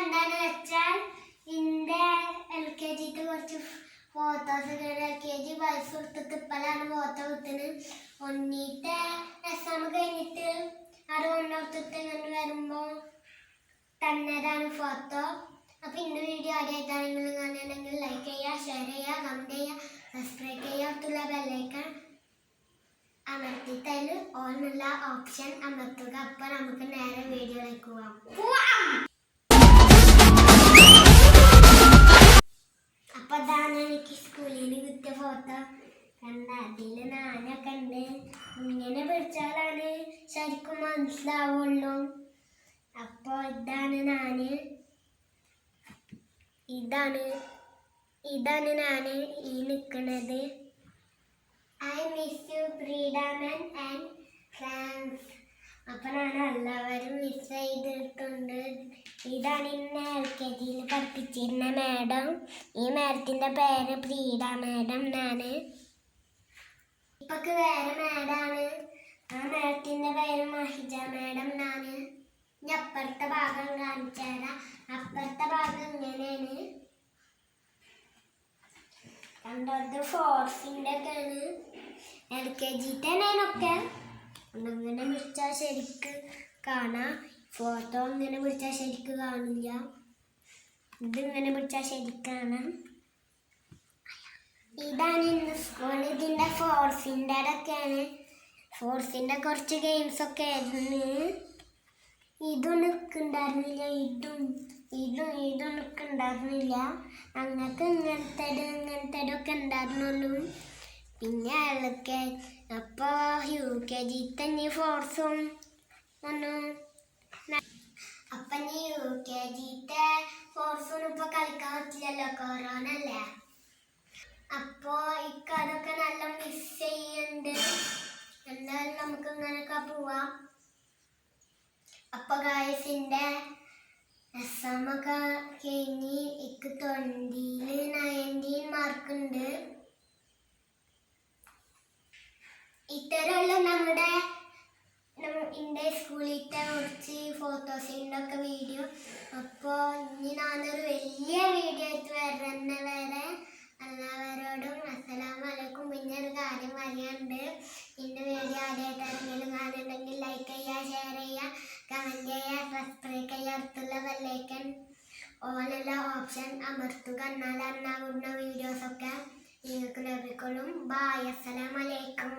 എന്താന്ന് വെച്ചാൽ ഇന്റെ എൽ കെ ജി കുറച്ച് ഫോട്ടോസ് എൽ കെ ജി വയസ്സ് കൊടുത്തിട്ട് ഇപ്പോഴാണ് ഫോട്ടോ വിട്ടത് ഒന്നീത്തെ എക്സാം കഴിഞ്ഞിട്ട് അത് കൊണ്ടുകൊടുത്തിട്ട് ഇങ്ങനെ വരുമ്പോൾ തന്നതാണ് ഫോട്ടോ അപ്പോൾ ഇന്ന് വീഡിയോ ആദ്യമായിട്ടാണെങ്കിൽ കാണുകയാണെങ്കിൽ ലൈക്ക് ചെയ്യുക ഷെയർ ചെയ്യുക കമന്റ് ചെയ്യുക സബ്സ്ക്രൈബ് ചെയ്യുക. അടുത്തുള്ള ബെല്ലൈക്കൺ അമർത്തി തൈൽ ഓൺലുള്ള ഓപ്ഷൻ അമർത്തുക. അപ്പോൾ നമുക്ക് നേരെ വീഡിയോ എനിക്ക് സ്കൂളിൽ നിന്ന് കിട്ടിയ ഫോട്ടോ കണ്ട അതിൽ നാനൊക്കെ ഉണ്ട്. ഇങ്ങനെ പിടിച്ചാലാണ് ശരിക്കും മനസ്സിലാവുള്ളൂ. അപ്പൊ ഇതാണ് നാന്. ഇതാണ് ഇതാണ് നാന് ഈ നിൽക്കുന്നത് ഐ മിസ് യു ഫ്രീഡമൻ ആൻഡ് ഫ്രാൻസ് അപ്പൊ ഞാൻ എല്ലാവരും മിസ് ചെയ്തിട്ടുണ്ട്. ഇതാണ് ഇന്ന് എൽ കെ ജിയിൽ പഠിപ്പിച്ചിരുന്ന മാഡം ഈ മാഡത്തിന്റെ പേര് പ്രീത മാഡം എന്നാണ്. ഇപ്പൊക്ക് വേറെ മാഡാണ് ആ മാഡത്തിന്റെ പേര് മഹിജ മാഡം എന്നാണ്. ഇനി അപ്പുറത്തെ ഭാഗം കാണിച്ചു അപ്പുറത്തെ ഭാഗം ഇങ്ങനെയാണ്. കണ്ടത് ഫോർത്തിന്റെ ഒക്കെയാണ് എൽ കെ ജി തന്നെയാണൊക്കെ ഇങ്ങനെ പിടിച്ചാൽ ശരിക്ക് കാണാം. ഫോട്ടോ ഇങ്ങനെ പിടിച്ചാൽ ശരിക്ക് കാണില്ല. ഇതിങ്ങനെ പിടിച്ചാൽ ശരിക്കാണ്. കാണാം ഇതാണ് ഇന്ന് സ്കൂൾ ഇതിന്റെ ഫോർസിന്റെ ഒക്കെയാണ് ഫോർസിന്റെ കുറച്ച് ഗെയിംസൊക്കെ ആയിരുന്നു. ഇതും നിൽക്കുണ്ടായിരുന്നില്ല ഇതും ഇതും ഇതും നിൽക്കുണ്ടായിരുന്നില്ല അങ്ങനത്തെ ഇങ്ങനത്തെ ഇങ്ങനത്തെ ഒക്കെ ഉണ്ടായിരുന്നുള്ളൂ. പിന്നെ അയാൾക്ക് അപ്പോൾ യു കെ ജി തന്നെ ഫോർസും വന്നു. അപ്പൊ നീ യു കെ ജിത്തെ ഫോർസും ഇപ്പൊ കളിക്കാൻ പറ്റില്ലല്ലോ കൊറോണ അല്ലേ? അപ്പോ ഇക്കതൊക്കെ നല്ല മിസ് ചെയ്യുന്നുണ്ട്. എന്തായാലും നമുക്ക് ഇങ്ങനെയൊക്കെ പോവാം. അപ്പൊ ഗായസിന്റെ എക്സാം ഇത്തരമുള്ള നമ്മുടെ നമ്മ- എന്റെ സ്കൂളിലത്തെ കുറച്ച് ഫോട്ടോസ് ഉണ്ടൊക്കെ വീഡിയോ അപ്പോൾ ഇനി ഞാനൊരു വലിയ വീഡിയോ ആയിട്ട് വരുന്ന വരെ എല്ലാവരോടും അസ്സലാമലൈക്കും പിന്നെ ഒരു കാര്യം പറയാനുണ്ട്. എന്റെ വീഡിയോ ആദ്യമായിട്ട് ഇറങ്ങിയാലും കാണുന്നുണ്ടെങ്കിൽ ലൈക്ക് ചെയ്യുക ഷെയർ ചെയ്യുക കമന്റ് ചെയ്യുക സബ്സ്ക്രൈബ് ചെയ്യുക. അടുത്തുള്ള ബെല്ലൈക്കൻ ഓലുള്ള ഓപ്ഷൻ അമർത്തുക അന്നാകുന്ന വീഡിയോസൊക്കെ നിങ്ങൾക്ക് ലഭിക്കുള്ളൂ. ബായ് അസ്സലാമലൈക്കും